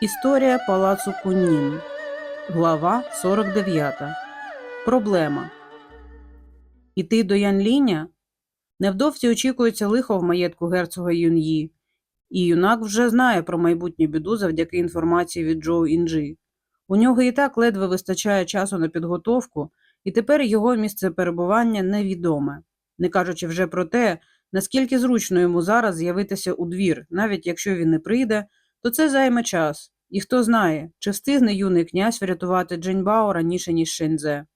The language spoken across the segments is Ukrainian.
Історія палацу Кунін. Глава 49. Проблема. Іти до Янліня? Невдовзі очікується лихо в маєтку герцога Юн'ї, і юнак вже знає про майбутню біду завдяки інформації від Джоу Інджі. У нього і так ледве вистачає часу на підготовку, і тепер його місце перебування невідоме, не кажучи вже про те, наскільки зручно йому зараз з'явитися у двір, навіть якщо він не прийде, то це займе час, і хто знає, чи встигне юний князь врятувати Дженьбао раніше, ніж Шензе.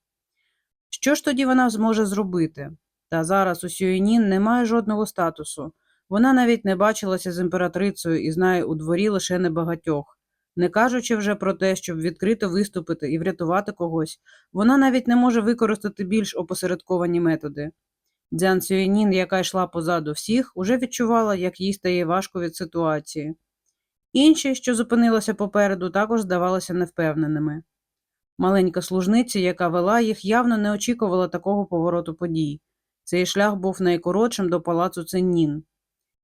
Що ж тоді вона зможе зробити? Та зараз у Сюєнін немає жодного статусу. Вона навіть не бачилася з імператрицею і знає у дворі лише небагатьох. Не кажучи вже про те, щоб відкрито виступити і врятувати когось, вона навіть не може використати більш опосередковані методи. Дзян Сюєнін, яка йшла позаду всіх, уже відчувала, як їй стає важко від ситуації. Інші, що зупинилися попереду, також здавалися невпевненими. Маленька служниця, яка вела їх, явно не очікувала такого повороту подій. Цей шлях був найкоротшим до палацу Ценнін.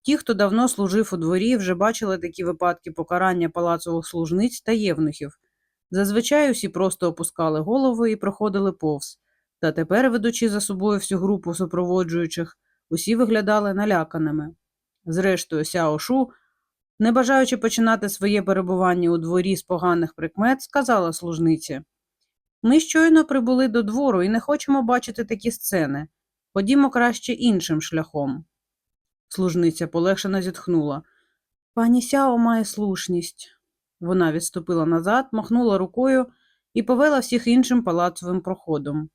Ті, хто давно служив у дворі, вже бачили такі випадки покарання палацових служниць та євнухів. Зазвичай усі просто опускали голови і проходили повз, та тепер, ведучи за собою всю групу супроводжуючих, усі виглядали наляканими. Зрештою, Сяо Шу не бажаючи починати своє перебування у дворі з поганих прикмет, сказала служниці Ми щойно прибули до двору і не хочемо бачити такі сцени. Ходімо краще іншим шляхом. Служниця полегшено зітхнула. Пані Сяо має слушність. Вона відступила назад, махнула рукою і повела всіх іншим палацовим проходом.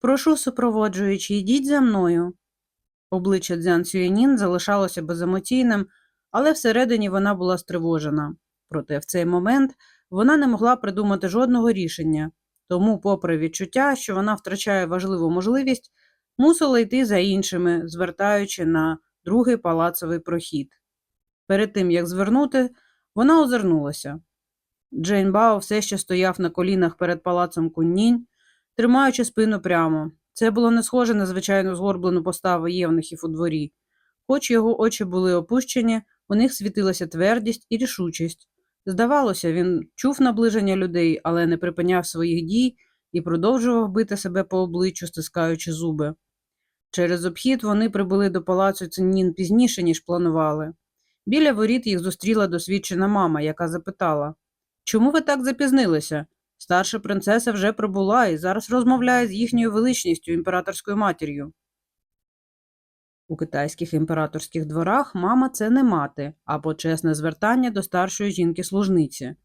Прошу, супроводжуючи, йдіть за мною. Обличчя Дзян Сюєнін залишалося беземоційним, але всередині вона була стривожена. Проте в цей момент вона не могла придумати жодного рішення, тому, попри відчуття, що вона втрачає важливу можливість, мусила йти за іншими, звертаючи на другий палацовий прохід. Перед тим, як звернути, вона озирнулася. Джейн Бао все ще стояв на колінах перед палацом Куннінь, тримаючи спину прямо. Це було не схоже на звичайну згорблену поставу євнухів у дворі. Хоч його очі були опущені, у них світилася твердість і рішучість. Здавалося, він чув наближення людей, але не припиняв своїх дій і продовжував бити себе по обличчю, стискаючи зуби. Через обхід вони прибули до палацу Циннін пізніше, ніж планували. Біля воріт їх зустріла досвідчена мама, яка запитала Чому ви так запізнилися? Старша принцеса вже прибула і зараз розмовляє з їхньою величністю імператорською матір'ю. У китайських імператорських дворах мама це не мати, а почесне звертання до старшої жінки-служниці,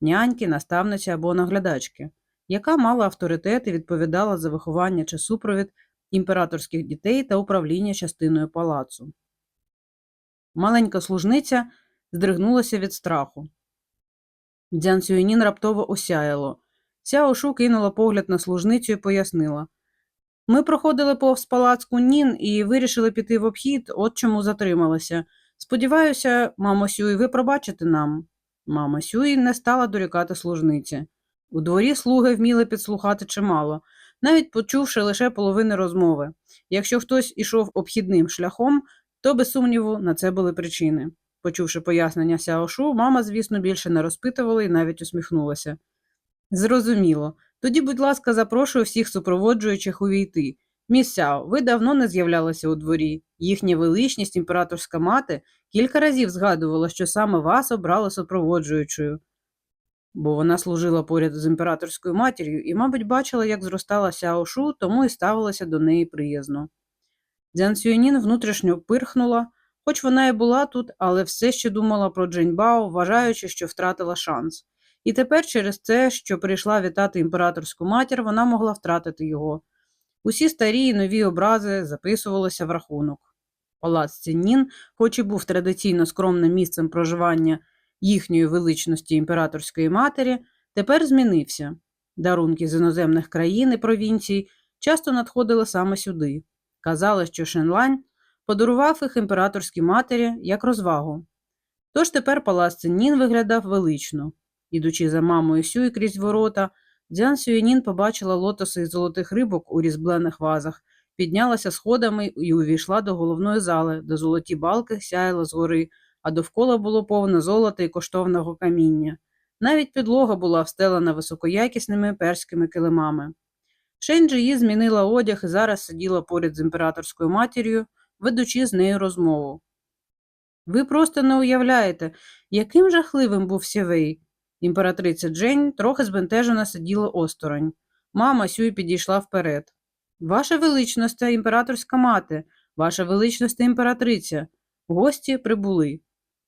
няньки, наставниці або наглядачки, яка мала авторитет і відповідала за виховання чи супровід імператорських дітей та управління частиною палацу. Маленька служниця здригнулася від страху. Дзян Сюєнін раптово осяяло. Сяо Шу кинула погляд на служницю і пояснила. Ми проходили повз палац Куннін і вирішили піти в обхід, от чому затрималася. Сподіваюся, мамо Сюй, ви пробачите нам. Мама Сюй не стала дорікати служниці. У дворі слуги вміли підслухати чимало, навіть почувши лише половини розмови. Якщо хтось ішов обхідним шляхом, то, без сумніву, на це були причини. Почувши пояснення Сяошу, мама, звісно, більше не розпитувала і навіть усміхнулася. Зрозуміло. Тоді, будь ласка, запрошую всіх супроводжуючих увійти. Міс Сяо, ви давно не з'являлися у дворі. Їхня величність, імператорська мати, кілька разів згадувала, що саме вас обрали супроводжуючою, бо вона служила поряд з імператорською матір'ю і, мабуть, бачила, як зростала Сяо Шу, тому і ставилася до неї приязно. Дзян Сюєнін внутрішньо пирхнула, хоч вона і була тут, але все ще думала про Дженьбао, вважаючи, що втратила шанс. І тепер через це, що прийшла вітати імператорську матір, вона могла втратити його. Усі старі і нові образи записувалися в рахунок. Палац Ціннін, хоч і був традиційно скромним місцем проживання їхньої величності імператорської матері, тепер змінився. Дарунки з іноземних країн і провінцій часто надходили саме сюди. Казали, що Шенлань подарував їх імператорській матері як розвагу. Тож тепер палац Циннін виглядав велично. Ідучи за мамою Сюй крізь ворота, Дзян Сюєнін побачила лотоси із золотих рибок у різьблених вазах, піднялася сходами і увійшла до головної зали, де золоті балки сяяли згори, а довкола було повно золота і коштовного каміння. Навіть підлога була встелена високоякісними перськими килимами. Шенджі змінила одяг і зараз сиділа поряд з імператорською матір'ю, ведучи з нею розмову. Ви просто не уявляєте, яким жахливим був Сєвей. Імператриця Джень трохи збентежена сиділа осторонь. Мама Сюй підійшла вперед. Ваша величність, імператорська мати, ваша величність імператриця. Гості прибули.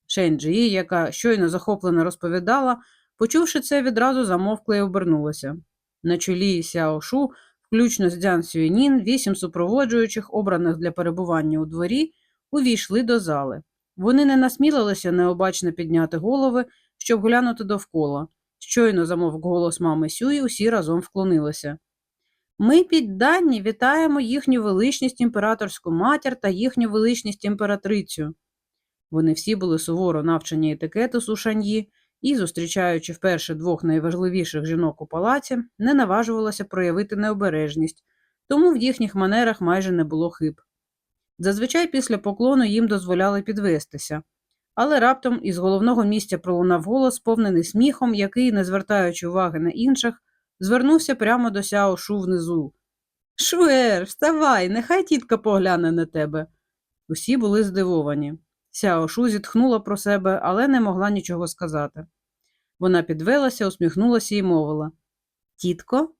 Шенджі, яка щойно захоплено розповідала, почувши це, відразу замовкла і обернулася. На чолі Сяо Шу, включно з Дзян Сюєнін, вісім супроводжуючих, обраних для перебування у дворі, увійшли до зали. Вони не насмілилися необачно підняти голови, щоб глянути довкола. Щойно замовк голос мами Сюї, усі разом вклонилися. Ми, піддані, вітаємо їхню величність імператорську матір та їхню величність імператрицю. Вони всі були суворо навчені етикету сушаньї і, зустрічаючи вперше двох найважливіших жінок у палаці, не наважувалися проявити необережність, тому в їхніх манерах майже не було хиб. Зазвичай після поклону їм дозволяли підвестися, але раптом із головного місця пролунав голос, сповнений сміхом, який, не звертаючи уваги на інших, звернувся прямо до Сяо Шу внизу. Шуер, вставай, нехай тітка погляне на тебе. Усі були здивовані. Сяо Шу зітхнула про себе, але не могла нічого сказати. Вона підвелася, усміхнулася і мовила Тітко?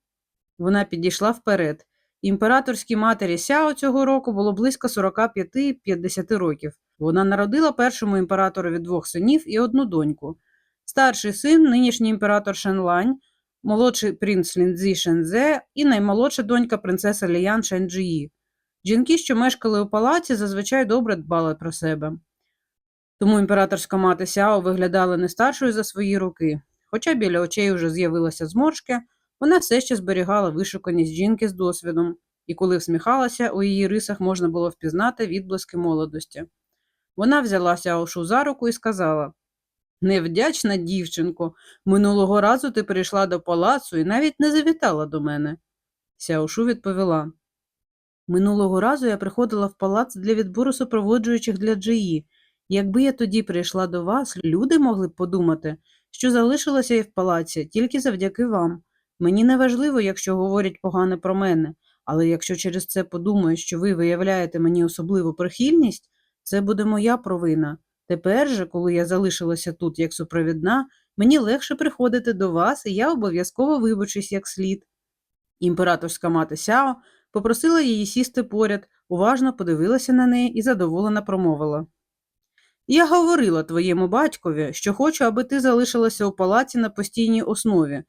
Вона підійшла вперед. Імператорській матері Сяо цього року було близько 45-50 років. Вона народила першому імператорові двох синів і одну доньку. Старший син, нинішній імператор Шенлань, молодший принц Ліндзі Шензе і наймолодша донька принцеса Ліян Шенджиї. Жінки, що мешкали у палаці, зазвичай добре дбали про себе. Тому імператорська мати Сяо виглядала не старшою за свої роки. Хоча біля очей уже з'явилися зморшки, вона все ще зберігала вишуканість жінки з досвідом, і коли всміхалася, у її рисах можна було впізнати відблиски молодості. Вона взяла Сяошу за руку і сказала Невдячна дівчинко, минулого разу ти прийшла до палацу і навіть не завітала до мене. Сяошу відповіла Минулого разу я приходила в палац для відбору супроводжуючих для Джиї. Якби я тоді прийшла до вас, люди могли б подумати, що залишилася я в палаці тільки завдяки вам. Мені не важливо, якщо говорять погано про мене, але якщо через це подумають, що ви виявляєте мені особливу прихильність, це буде моя провина. Тепер же, коли я залишилася тут як супровідна, мені легше приходити до вас, і я обов'язково вибачусь як слід. Імператорська мати Сяо попросила її сісти поряд, уважно подивилася на неї і задоволено промовила. Я говорила твоєму батькові, що хочу, аби ти залишилася у палаці на постійній основі,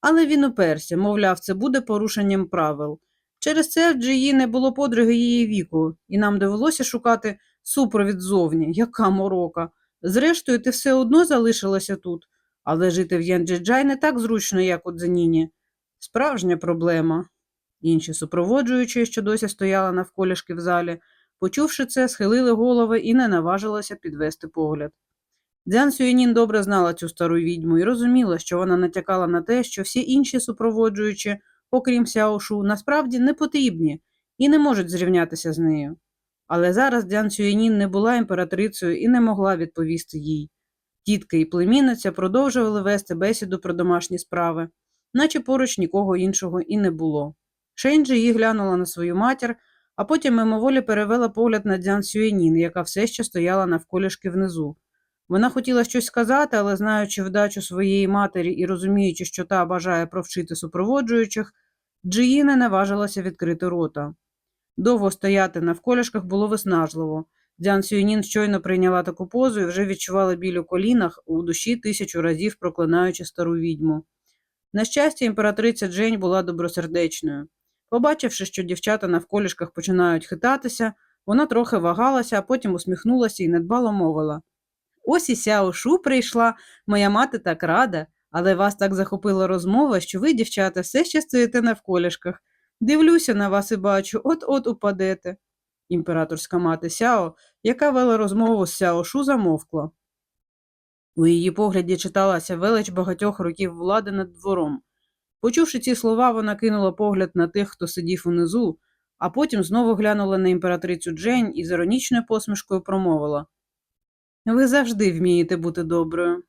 але він уперся, мовляв, це буде порушенням правил. Через це в Джиї не було подруги її віку, і нам довелося шукати супровід зовні, яка морока. Зрештою, ти все одно залишилася тут, але жити в Янджиджай не так зручно, як у Дзеніні. Справжня проблема. Інші супроводжуючі, що досі стояли навколішки в залі, почувши це, схилили голови і не наважилися підвести погляд. Дзян Сюєнін добре знала цю стару відьму і розуміла, що вона натякала на те, що всі інші супроводжуючі, окрім Сяошу, насправді не потрібні і не можуть зрівнятися з нею. Але зараз Дзян Сюєнін не була імператрицею і не могла відповісти їй. Тітка і племінниця продовжували вести бесіду про домашні справи, наче поруч нікого іншого і не було. Шенджі її глянула на свою матір, а потім мимоволі перевела погляд на Дзян Сюєнін, яка все ще стояла навколішки внизу. Вона хотіла щось сказати, але, знаючи вдачу своєї матері і розуміючи, що та бажає провчити супроводжуючих, Джиї не наважилася відкрити рота. Довго стояти навколішках було виснажливо. Дзян Сюєнін щойно прийняла таку позу і вже відчувала біль у колінах, у душі тисячу разів проклинаючи стару відьму. На щастя, імператриця Джень була добросердечною. Побачивши, що дівчата навколішках починають хитатися, вона трохи вагалася, а потім усміхнулася і недбало мовила. Ось і Сяо Шу прийшла, моя мати так рада, але вас так захопила розмова, що ви, дівчата, все ще стоїте навколішках. Дивлюся на вас і бачу, от-от упадете. Імператорська мати Сяо, яка вела розмову з Сяо Шу, замовкла. У її погляді читалася велич багатьох років влади над двором. Почувши ці слова, вона кинула погляд на тих, хто сидів унизу, а потім знову глянула на імператрицю Джень і з іронічною посмішкою промовила Ви завжди вмієте бути доброю.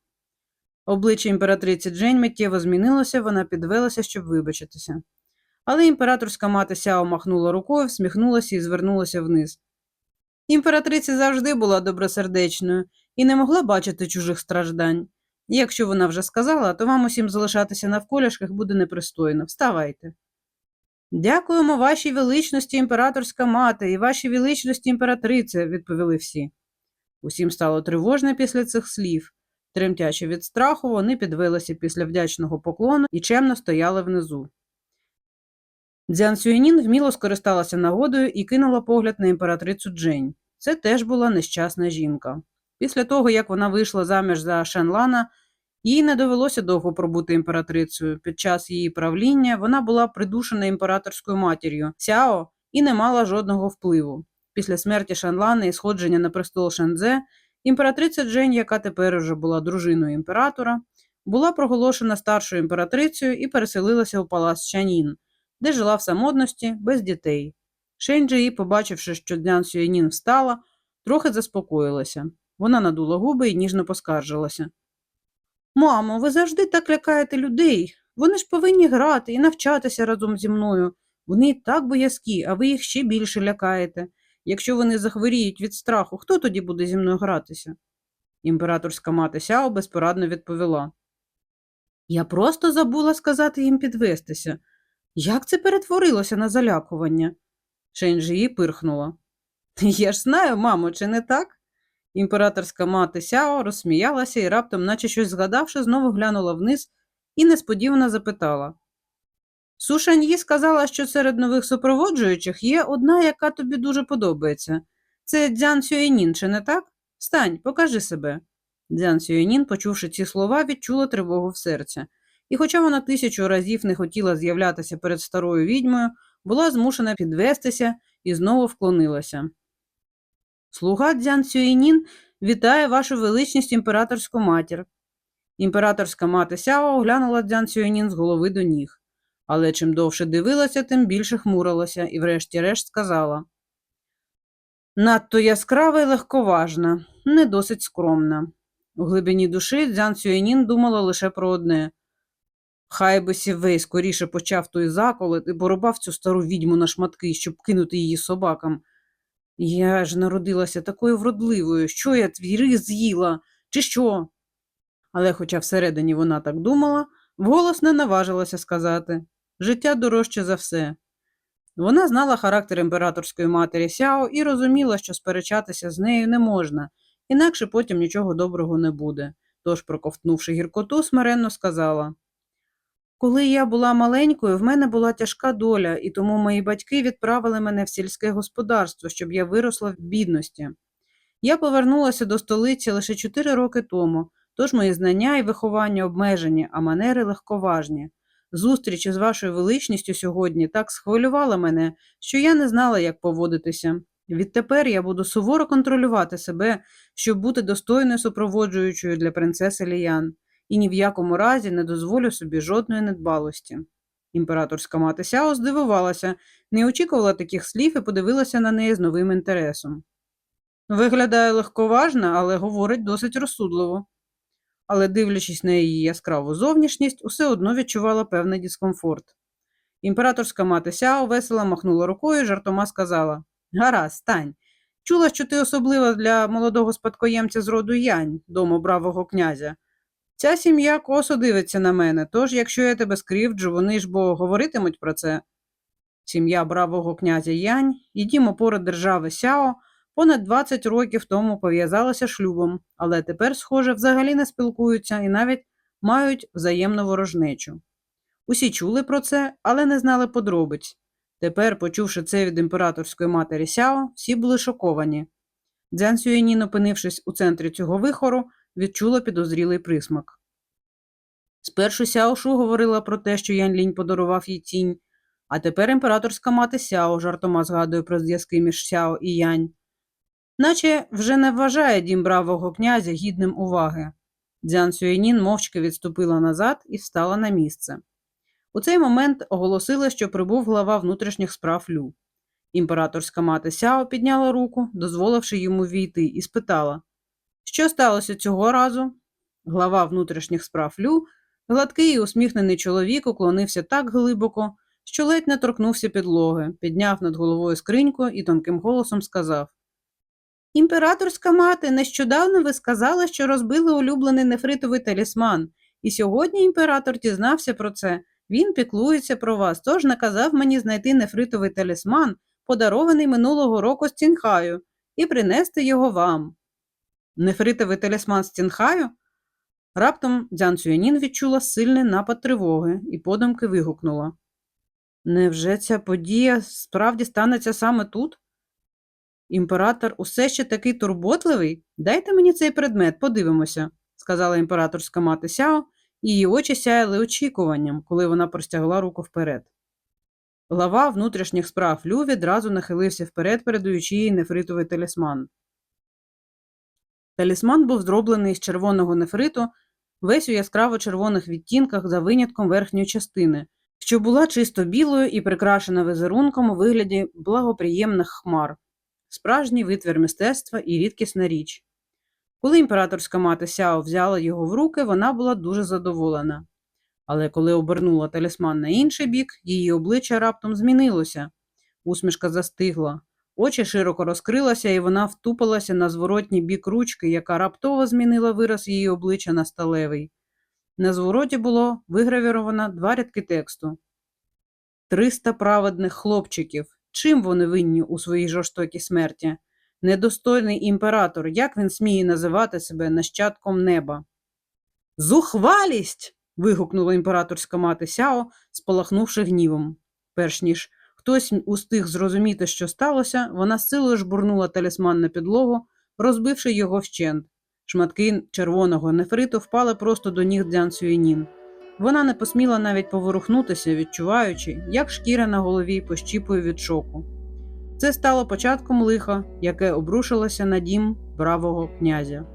Обличчя імператриці Джень миттєво змінилося, вона підвелася, щоб вибачитися. Але імператорська мати Сяо махнула рукою, всміхнулася і звернулася вниз. Імператриця завжди була добросердечною і не могла бачити чужих страждань. Якщо вона вже сказала, то вам усім залишатися навколішках буде непристойно. Вставайте. Дякуємо вашій величності імператорська мати і вашій величності імператрице, відповіли всі. Усім стало тривожно після цих слів. Тремтячи від страху, вони підвелися після вдячного поклону і чемно стояли внизу. Дзян Сюєнін вміло скористалася нагодою і кинула погляд на імператрицю Джень. Це теж була нещасна жінка. Після того, як вона вийшла заміж за Шенлана, їй не довелося довго пробути імператрицею. Під час її правління вона була придушена імператорською матір'ю Сяо і не мала жодного впливу. Після смерті Шанлана і сходження на престол Шензе, імператриця Джень, яка тепер уже була дружиною імператора, була проголошена старшою імператрицею і переселилася у палац Чанін, де жила в самотності без дітей. Шенджі, побачивши, що Дзян Сюєнін встала, трохи заспокоїлася. Вона надула губи і ніжно поскаржилася. Мамо, ви завжди так лякаєте людей. Вони ж повинні грати і навчатися разом зі мною. Вони так боязкі, а ви їх ще більше лякаєте. Якщо вони захворіють від страху, хто тоді буде зі мною гратися? Імператорська мати Сяо безпорадно відповіла. Я просто забула сказати їм підвестися. Як це перетворилося на залякування? Шенджі її пирхнула. Я ж знаю, мамо, чи не так? Імператорська мати Сяо розсміялася і раптом, наче щось згадавши, знову глянула вниз і несподівано запитала. Сушаньї сказала, що серед нових супроводжуючих є одна, яка тобі дуже подобається. Це Дзян Сюєнін, чи не так? Встань, покажи себе. Дзян Сюєнін, почувши ці слова, відчула тривогу в серці. І хоча вона тисячу разів не хотіла з'являтися перед старою відьмою, була змушена підвестися і знову вклонилася. Слуга Дзян Сюєнін вітає вашу величність імператорську матір. Імператорська мати Сяо оглянула Дзян Сюєнін з голови до ніг. Але чим довше дивилася, тим більше хмурилася і врешті-решт сказала Надто яскрава і легковажна, не досить скромна. У глибині душі Дзян Сюєнін думала лише про одне Хай би Сівей скоріше почав той заколот і порубав цю стару відьму на шматки, щоб кинути її собакам. Я ж народилася такою вродливою, що я твій рис з'їла, чи що? Але, хоча всередині вона так думала, вголос не наважилася сказати життя дорожче за все. Вона знала характер імператорської матері Сяо і розуміла, що сперечатися з нею не можна, інакше потім нічого доброго не буде. Тож, проковтнувши гіркоту, смиренно сказала Коли я була маленькою, в мене була тяжка доля, і тому мої батьки відправили мене в сільське господарство, щоб я виросла в бідності. Я повернулася до столиці лише чотири роки тому, тож мої знання і виховання обмежені, а манери легковажні. Зустріч із вашою величністю сьогодні так схвилювала мене, що я не знала, як поводитися. Відтепер я буду суворо контролювати себе, щоб бути достойною супроводжуючою для принцеси Ліян, і ні в якому разі не дозволю собі жодної недбалості. Імператорська мати Сяо здивувалася, не очікувала таких слів і подивилася на неї з новим інтересом. Виглядає легковажно, але говорить досить розсудливо але, дивлячись на її яскраву зовнішність, усе одно відчувала певний дискомфорт. Імператорська мати Сяо весело махнула рукою і жартома сказала Гаразд, стань. Чула, що ти особлива для молодого спадкоємця з роду Янь, дому бравого князя. Ця сім'я косо дивиться на мене, тож, якщо я тебе скривджу, вони ж бо говоритимуть про це. Сім'я бравого князя Янь і дім опори держави Сяо понад 20 років тому пов'язалися шлюбом, але тепер, схоже, взагалі не спілкуються і навіть мають взаємну ворожнечу. Усі чули про це, але не знали подробиць. Тепер, почувши це від імператорської матері Сяо, всі були шоковані. Дзян Сюєнін, опинившись у центрі цього вихору, відчула підозрілий присмак. Спершу Сяо Шу говорила про те, що Ян Лінь подарував їй тінь, а тепер імператорська мати Сяо жартома згадує про зв'язки між Сяо і Янь наче вже не вважає дім бравого князя гідним уваги. Дзян Сюєнін мовчки відступила назад і встала на місце. У цей момент оголосили, що прибув глава внутрішніх справ Лю. Імператорська мати Сяо підняла руку, дозволивши йому війти, і спитала Що сталося цього разу? Глава внутрішніх справ Лю, гладкий і усміхнений чоловік уклонився так глибоко, що ледь не торкнувся підлоги, підняв над головою скриньку і тонким голосом сказав Імператорська мати, нещодавно ви сказали, що розбили улюблений нефритовий талісман, і сьогодні імператор дізнався про це. Він піклується про вас, тож наказав мені знайти нефритовий талісман, подарований минулого року з Цінхаю, і принести його вам. Нефритовий талісман з Цінхаю? Раптом Дзян Цюянін відчула сильний напад тривоги і подумки вигукнула. Невже ця подія справді станеться саме тут? Імператор усе ще такий турботливий? Дайте мені цей предмет, подивимося, сказала імператорська мати Сяо, і її очі сяяли очікуванням, коли вона простягла руку вперед. Глава внутрішніх справ Лю відразу нахилився вперед, передаючи їй нефритовий талісман. Талісман був зроблений з червоного нефриту, весь у яскраво червоних відтінках за винятком верхньої частини, що була чисто білою і прикрашена візерунком у вигляді благоприємних хмар, справжній витвір мистецтва і рідкісна річ. Коли імператорська мати Сяо взяла його в руки, вона була дуже задоволена. Але коли обернула талісман на інший бік, її обличчя раптом змінилося. Усмішка застигла, очі широко розкрилися, і вона втупилася на зворотній бік ручки, яка раптово змінила вираз її обличчя на сталевий. На звороті було вигравіровано два рядки тексту. Триста праведних хлопчиків. Чим вони винні у своїй жорстокій смерті? Недостойний імператор, як він сміє називати себе нащадком неба? Зухвалість. вигукнула імператорська мати Сяо, спалахнувши гнівом. Перш ніж хтось устиг зрозуміти, що сталося, вона силою жбурнула талісман на підлогу, розбивши його вщент. Шматки червоного нефриту впали просто до ніг Дзян Сюєнін. Вона не посміла навіть поворухнутися, відчуваючи, як шкіра на голові пощіпує від шоку. Це стало початком лиха, яке обрушилося на дім бравого князя.